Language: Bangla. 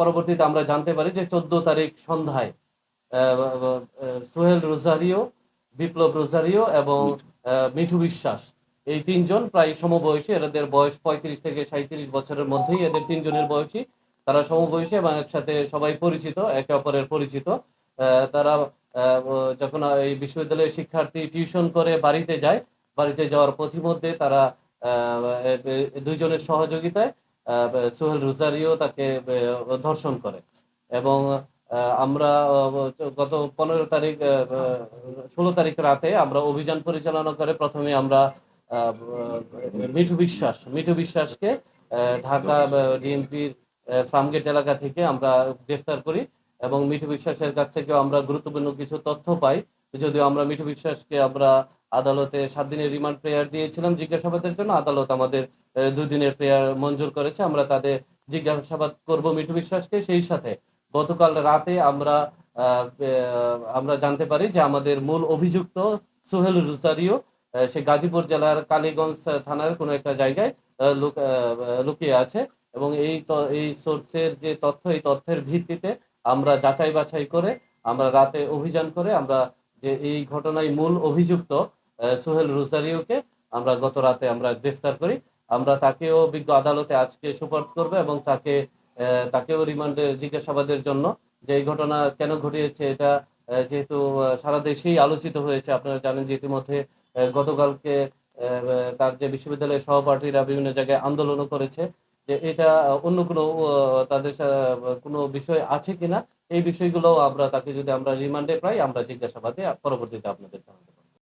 পরবর্তীতে আমরা জানতে পারি যে চোদ্দ তারিখ সন্ধ্যায় সোহেল রোজারিও বিপ্লব রোজারিও এবং মিঠু। বিশ্বাস। এই তিনজন প্রায় সমবয়সী এদের বয়স পঁয়ত্রিশ থেকে সাঁত্রিশ বছরের মধ্যেই এদের তিনজনের বয়সী। তারা সমবয়সী এবং একসাথে সবাই পরিচিত একে অপরের পরিচিত। তারা যখন এই বিশ্ববিদ্যালয়ের শিক্ষার্থী টিউশন করে বাড়িতে যায় বাড়িতে যাওয়ার পথিমধ্যে তারা দুইজনের সহযোগিতায় সোহেল রোজারিও তাকে ধর্ষণ করে। এবং আমরা গত পনেরো তারিখ ষোলো তারিখ রাতে আমরা অভিযান পরিচালনা করে প্রথমে আমরা মিঠু বিশ্বাস, মিঠু বিশ্বাসকে ঢাকা ডিএমপির ফার্মগেট এলাকা থেকে আমরা গ্রেফতার করি এবং মিঠু বিশ্বাসের কাছ থেকে আমরা গুরুত্বপূর্ণ কিছু তথ্য পাই। যদিও আমরা মিঠু বিশ্বাসকে আমরা আদালতে সাত দিনের রিমান্ড প্রেয়ার দিয়েছিলাম জিজ্ঞাসাবাদের জন্য। আদালত আমাদের দুদিনের প্রেয়ার মঞ্জুর করেছে। আমরা তাদের জিজ্ঞাসাবাদ করব মিঠু বিশ্বাসকে। সেই সাথে গতকাল রাতে আমরা আমরা জানতে পারি যে আমাদের মূল অভিযুক্ত সোহেল রুসারিও সে গাজীপুর জেলার কালীগঞ্জ থানার কোনো একটা জায়গায় লুকিয়ে আছে এবং এই এই সোর্সের যে তথ্য, এই তথ্যের ভিত্তিতে আমরা যাচাই বাছাই করে, আমরা রাতে অভিযান করে আমরা যে এই ঘটনায় মূল অভিযুক্ত সোহেল রুজারিওকে আমরা গত রাতে আমরা গ্রেফতার করি। আমরা তাকেও বিজ্ঞ আদালতে আজকে সুপারিশ করব এবং তাকে তাকেও রিমান্ডে জিজ্ঞাসাবাদের জন্য। যে এই ঘটনা কেন ঘটিয়েছে এটা যেহেতু সারা দেশেই আলোচিত হয়েছে। আপনারা জানেন যে ইতিমধ্যে গতকালকে তার যে বিশ্ববিদ্যালয়ের সহপাঠীরা বিভিন্ন জায়গায় আন্দোলনও করেছে। যে এটা অন্য কোনো তাদের কোনো বিষয় আছে কিনা, এই বিষয়গুলো আমরা তাকে যদি আমরা রিমান্ডে পাই, আমরা জিজ্ঞাসাবাদে পরবর্তীতে আপনাদের জানাব।